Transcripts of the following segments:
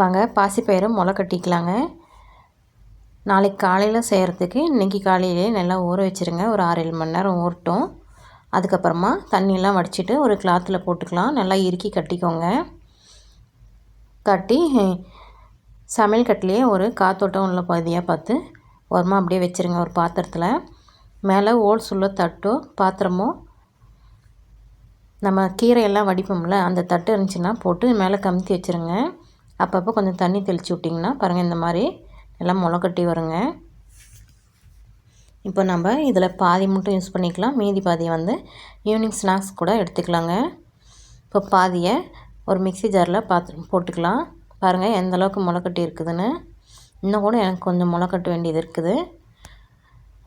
வாங்க பாசிப்பயிரை முளை கட்டிக்கலாங்க. நாளைக்கு காலையில் செய்கிறதுக்கு இன்றைக்கி காலையிலே நல்லா ஊற வச்சுருங்க. ஒரு ஆறு ஏழு மணி நேரம் ஊறட்டும். அதுக்கப்புறமா தண்ணியெல்லாம் வடிச்சிட்டு ஒரு கிளாத்தில் போட்டுக்கலாம். நல்லா இறுக்கி கட்டிக்கோங்க. கட்டி சமையல் கட்டிலே ஒரு காத்தோட்டம் உள்ள பகுதியாக பார்த்து ஓரமாக அப்படியே வச்சுருங்க ஒரு பாத்திரத்தில். மேலே ஓல் சுள்ள தட்டோ பாத்திரமோ நம்ம கீரையெல்லாம் வடிப்போம்ல அந்த தட்டு இருந்துச்சுன்னா போட்டு மேலே கமுத்தி வச்சுருங்க. அப்பப்போ கொஞ்சம் தண்ணி தெளித்து விட்டிங்கன்னா பாருங்கள் இந்த மாதிரி எல்லாம் முளை கட்டி வருங்க. இப்போ நம்ம இதில் பாதி மட்டும் யூஸ் பண்ணிக்கலாம். மீதி பாதியை வந்து ஈவினிங் ஸ்நாக்ஸ் கூட எடுத்துக்கலாங்க. இப்போ பாதியை ஒரு மிக்சி ஜாரில் பார்த்து போட்டுக்கலாம். பாருங்கள் எந்த அளவுக்கு முளைக்கட்டி இருக்குதுன்னு. இன்னும் கூட எனக்கு கொஞ்சம் முளைக்கட்ட வேண்டியது இருக்குது.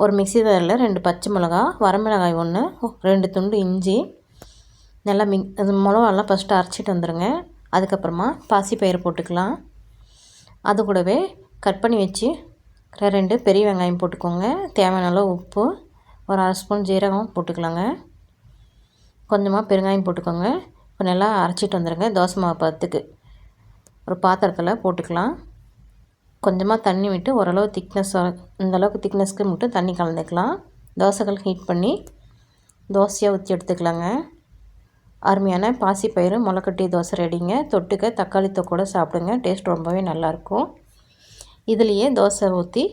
ஒரு மிக்சி ஜாரில் ரெண்டு பச்சை மிளகா வரமிளகாய் ஒன்று ரெண்டு துண்டு இஞ்சி. நல்லா மிக் அது மிளகாலாம் ஃபஸ்ட்டு அரைச்சிட்டு வந்துடுங்க அதுக்கப்புறமா பாசிப்பயிறு போட்டுக்கலாம். அது கூடவே கட் பண்ணி வச்சு ரெண்டு பெரிய வெங்காயம் போட்டுக்கோங்க. தேவையான அளவு உப்பு ஒரு அரை ஸ்பூன் ஜீரகம் போட்டுக்கலாங்க. கொஞ்சமாக பெருங்காயம் போட்டுக்கோங்க. இப்போ நல்லா அரைச்சிட்டு வந்துடுங்க தோசை மாவு பத்துக்கு ஒரு பாத்திரத்தில் போட்டுக்கலாம். கொஞ்சமாக தண்ணி விட்டு ஓரளவு திக்னஸ் இந்த அளவுக்கு திக்னஸ்க்கு மட்டும் தண்ணி கலந்துக்கலாம். தோசைகள் ஹீட் பண்ணி தோசையாக ஊற்றி எடுத்துக்கலாங்க. அருமையான பாசிப்பயிறு முளைக்கட்டி தோசை ரெடிங்க. தொட்டுக்க தக்காளி தொக்கூட சாப்பிடுங்க. டேஸ்ட் ரொம்பவே நல்லாயிருக்கும். இதுலேயே தோசை ஊற்றி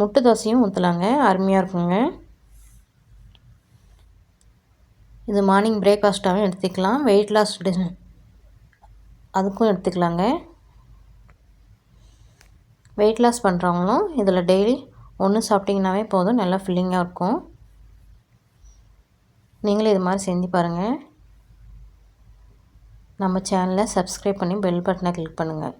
முட்டை தோசையும் ஊற்றலாங்க அருமையாக இருக்குங்க. இது மார்னிங் பிரேக்ஃபாஸ்ட்டாகவும் எடுத்துக்கலாம். வெயிட் லாஸ் அதுக்கும் எடுத்துக்கலாங்க. வெயிட் லாஸ் பண்ணுறவங்களும் இதில் டெய்லி ஒன்று சாப்பிட்டிங்கனாவே போதும். நல்லா ஃபில்லிங்காக இருக்கும். நீங்களும் இது மாதிரி செஞ்சு பாருங்கள் நம்ம சேனலை சப்ஸ்கிரைப் பண்ணி பெல் பட்டனை கிளிக் பண்ணுங்கள்